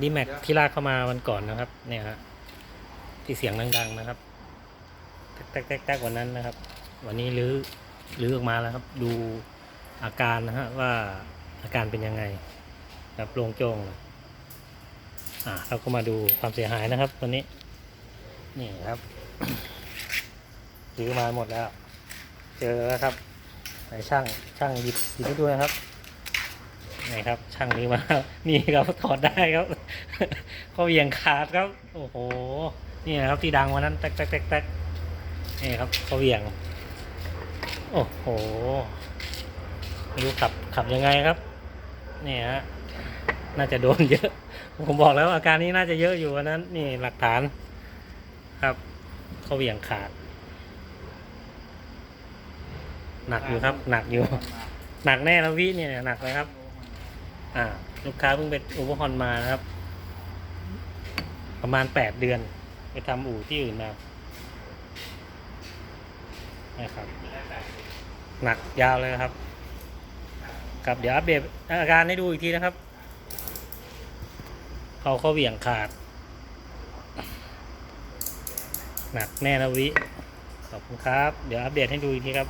ดีแม็กที่ลากเข้ามาวันก่อนนะครับ เนี่ยฮะที่เสียงดังๆนะครับแต๊กแต๊กแตกวันนั้นนะครับ วันนี้รื้อรื้อออกมาแล้วครับ ดูอาการนะฮะว่าอาการเป็นยังไงแบบโรงโจงอ่าเราก็มาดูความเสียหายนะครับตัวนี้ นี่ครับรื้อมาหมดแล้ว เจอแล้วครับไหนช่างช่างหยิบหยิบให้ด้วยนะครับ นี่ครับ ช่างนี้มานี่ครับถอดได้ครับก็เหวี่ยงขาดครับ โอ้โห นี่นะครับที่ดังวันนั้นแตกแตกแตกนี่ครับก็เหวี่ยง โอ้โหไม่รู้ขับขับยังไงครับนี่ฮะน่าจะโดนเยอะ ผมบอกแล้วอาการนี้น่าจะเยอะอยู่วันนั้น นี่หลักฐานครับเขาเหวี่ยงขาด หนักอยู่ครับ หนักอยู่ หนักแน่นะวิเนี่ยหนักเลยครับ อ่า ลูกค้าเพิ่งไปอุปกรณ์มานะครับ ประมาณแปดเดือน ไปทำอู่ที่อื่นมานะครับหนักยาวเลยครับครับเดี๋ยวอัปเดตอาการให้ดูอีกทีนะครับเขาเขาเหวี่ยงขาด หนักแน่นะวิขอบคุณครับ เดี๋ยวอัปเดตให้ดูอีกทีครับ